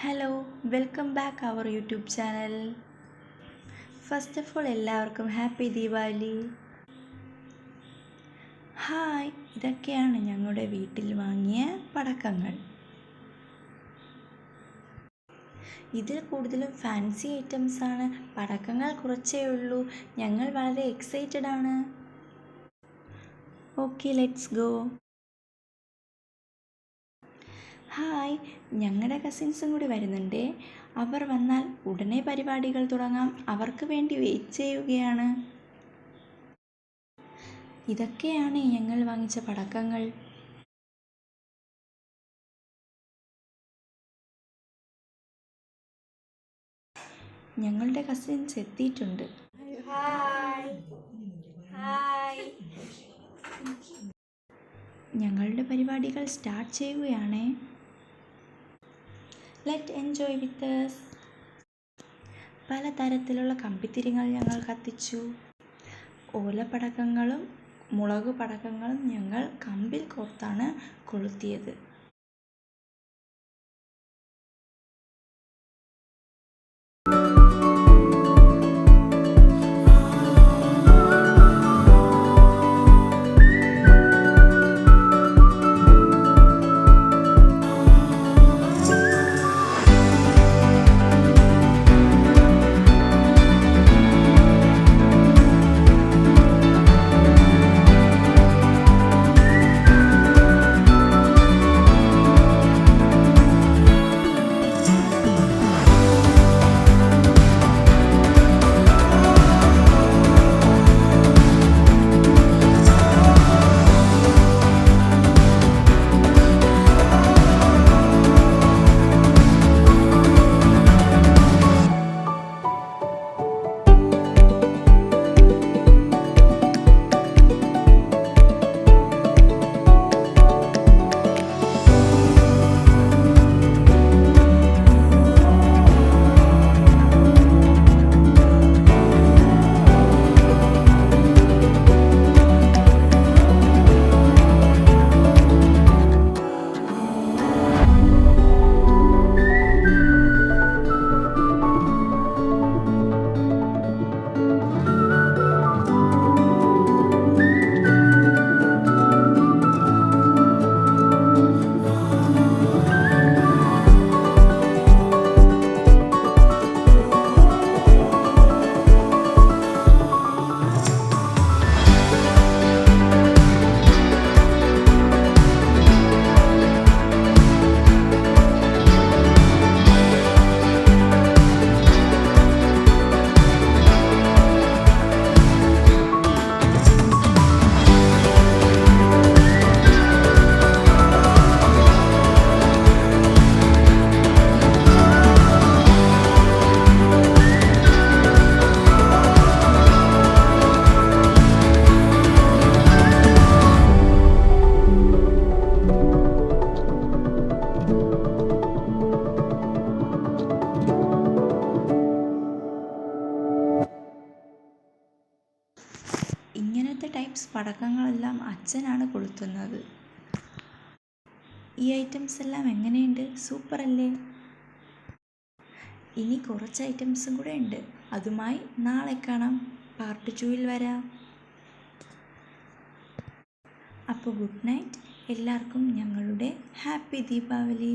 Hello welcome back our YouTube channel first of all എല്ലാവർക്കും happy Deepavali hi ഇതൊക്കെയാണ് ഞങ്ങളുടെ വീട്ടിൽ വാങ്ങിയ പടക്കങ്ങൾ. ഇതിൽ കൂടുതലും ഫാൻസി ഐറ്റംസ് ആണ്. പടക്കങ്ങൾ കുറച്ചേ ഉള്ളൂ. ഞങ്ങൾ വളരെ എക്സൈറ്റഡ് ആണ്. Okay let's go hi. ഞങ്ങളുടെ കസിൻസും കൂടി വരുന്നുണ്ട്. അവർ വന്നാൽ ഉടനെ പരിപാടികൾ തുടങ്ങാം. അവർക്ക് വേണ്ടി വെയിറ്റ് ചെയ്യുകയാണ്. ഇതൊക്കെയാണ് ഞങ്ങൾ വാങ്ങിച്ച പടക്കങ്ങൾ. ഞങ്ങളുടെ കസിൻസ് എത്തിയിട്ടുണ്ട്. ഞങ്ങളുടെ പരിപാടികൾ start ചെയ്യുകയാണേ. Let enjoy with us. പലതരത്തിലുള്ള കമ്പിത്തിരികൾ ഞങ്ങൾ കത്തിച്ചു. ഓലപ്പടക്കങ്ങളും മുളക് പടക്കങ്ങളും ഞങ്ങൾ കമ്പിൽ കോർത്താണ് കൊളുത്തിയത്. ഇങ്ങനത്തെ ടൈപ്സ് പടക്കങ്ങളെല്ലാം അച്ഛനാണ് കൊളുത്തുന്നത്. ഈ ഐറ്റംസ് എല്ലാം എങ്ങനെയുണ്ട്? സൂപ്പർ അല്ലേ? ഇനി കുറച്ച് ഐറ്റംസും കൂടെ ഉണ്ട്. അതുമായി നാളെ കാണാം. പാർട്ട് ടൂവിൽ വരാം. അപ്പോൾ ഗുഡ് നൈറ്റ് എല്ലാവർക്കും ഞങ്ങളുടെ ഹാപ്പി ദീപാവലി.